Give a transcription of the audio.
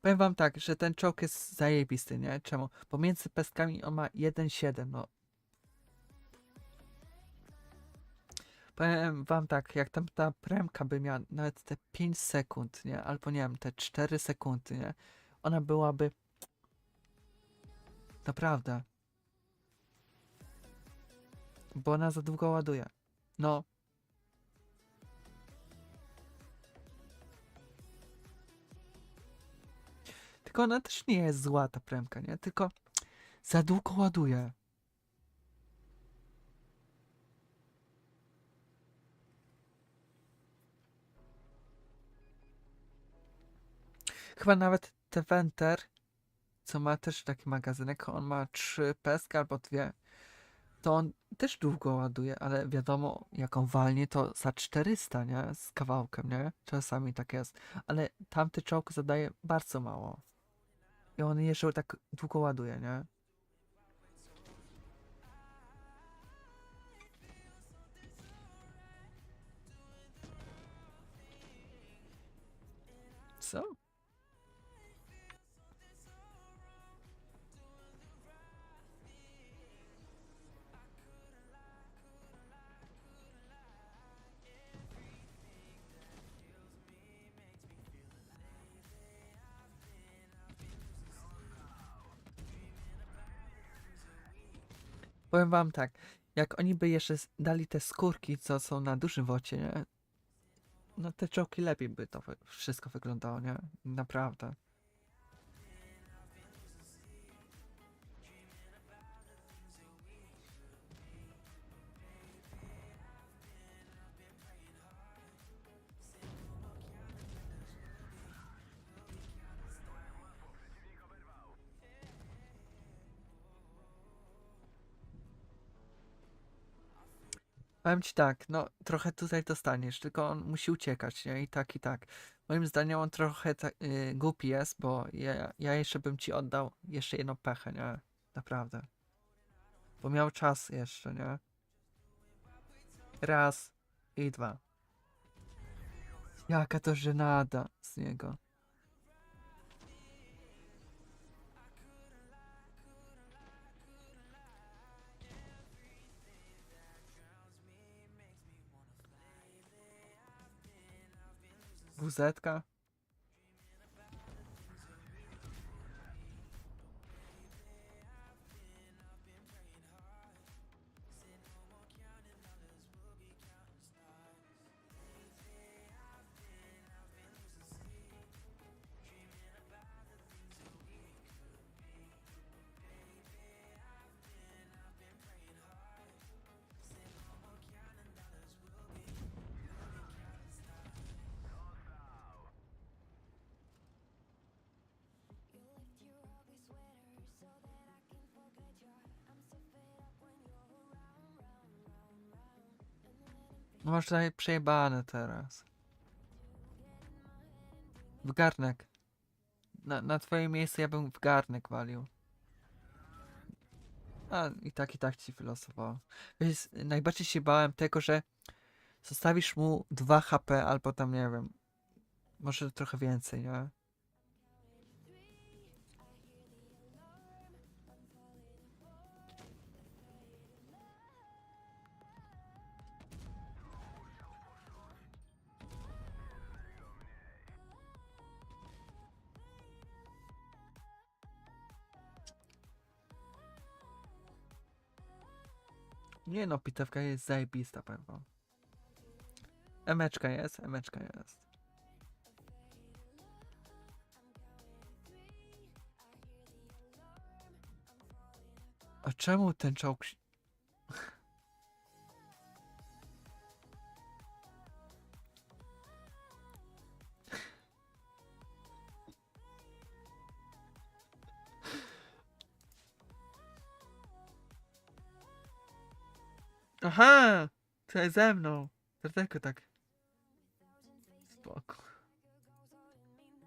Powiem wam tak, że ten czołg jest zajebisty, nie? Czemu? Pomiędzy pestkami on ma 1,7, no. Powiem wam tak, jak tam ta premka by miała nawet te 5 sekund, nie? Albo nie wiem, te 4 sekundy, nie? Ona byłaby... Naprawdę. Bo ona za długo ładuje. No. Tylko ona też nie jest zła, ta premka, nie? Tylko za długo ładuje. Chyba nawet ten Venter, co ma też taki magazynek, on ma trzy peski albo dwie, to on też długo ładuje, ale wiadomo, jak on walnie, to za 400, nie? Z kawałkiem, nie? Czasami tak jest. Ale tamty czołg zadaje bardzo mało. I on jeszcze tak długo ładuje, nie? Co? Powiem wam tak, jak oni by jeszcze dali te skórki, co są na dużym wocie, nie? No te czołki lepiej by to wszystko wyglądało, nie? Naprawdę. Powiem ci tak, no trochę tutaj dostaniesz, tylko on musi uciekać, nie? I tak, i tak. Moim zdaniem on trochę ta, y, głupi jest, bo ja, ja jeszcze bym ci oddał jeszcze jedną pechę, nie? Naprawdę. Bo miał czas jeszcze, nie? Raz i dwa. Jaka to żenada z niego. WZ-ka? No masz tutaj przejebane teraz. W garnek. Na, na twoje miejsce ja bym w garnek walił. A i tak, i tak ci wylosowało. Wiesz, najbardziej się bałem tego, że zostawisz mu 2 HP albo tam, nie wiem, może trochę więcej, nie? Nie no, pitewka jest zajebista, wam. Emeczka jest, emeczka jest. A czemu ten czołg... Aha! Tutaj ze mną. Dlatego tak. Spoko.